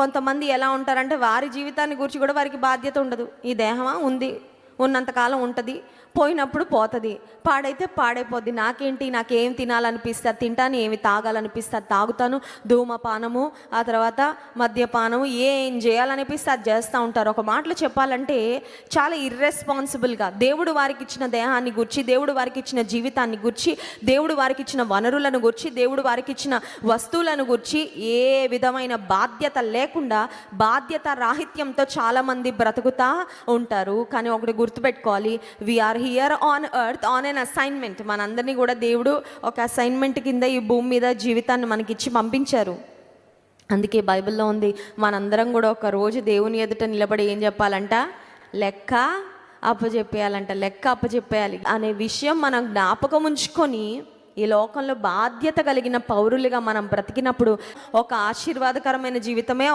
కొంతమంది ఎలా ఉంటారంటే వారి జీవితాన్ని గురించి కూడా వారికి బాధ్యత ఉండదు. ఈ దేహమా? ఉంది. ఉన్నంతకాలం ఉంటుంది పోయినప్పుడు పోతుంది. పాడైతే పాడైపోద్ది. నాకేంటి నాకేం తినాలనిపిస్తే అది తింటాను ఏమి తాగాలనిపిస్తే అది తాగుతాను. ధూమపానము ఆ తర్వాత మద్యపానము ఏం చేయాలనిపిస్తే అది చేస్తూ ఉంటారు. ఒక మాటలు చెప్పాలంటే చాలా ఇర్రెస్పాన్సిబుల్గా దేవుడు వారికి ఇచ్చిన దేహాన్ని గుర్చి దేవుడు వారికి ఇచ్చిన జీవితాన్ని గుర్చి దేవుడు వారికి ఇచ్చిన వనరులను గుర్చి దేవుడు వారికి ఇచ్చిన వస్తువులను గుర్చి ఏ విధమైన బాధ్యత లేకుండా బాధ్యత రాహిత్యంతో చాలామంది బ్రతుకుతా ఉంటారు. కానీ ఒకటి గుర్తుపెట్టుకోవాలి. We are here on earth on an assignment మనందరినీ కూడా దేవుడు ఒక అసైన్మెంట్ కింద ఈ భూమి మీద జీవితాన్ని మనకిచ్చి పంపించారు. అందుకే బైబిల్లో ఉంది మనందరం కూడా ఒక రోజు దేవుని ఎదుట నిలబడి ఏం చెప్పాలంట? లెక్క అప్పచెప్పేయాలంట లెక్క అప్పచెప్పేయాలి. అనే విషయం మనం జ్ఞాపకం ఉంచుకొని ఈ లోకంలో బాధ్యత కలిగిన పౌరులుగా మనం బ్రతికినప్పుడు ఒక ఆశీర్వాదకరమైన జీవితమే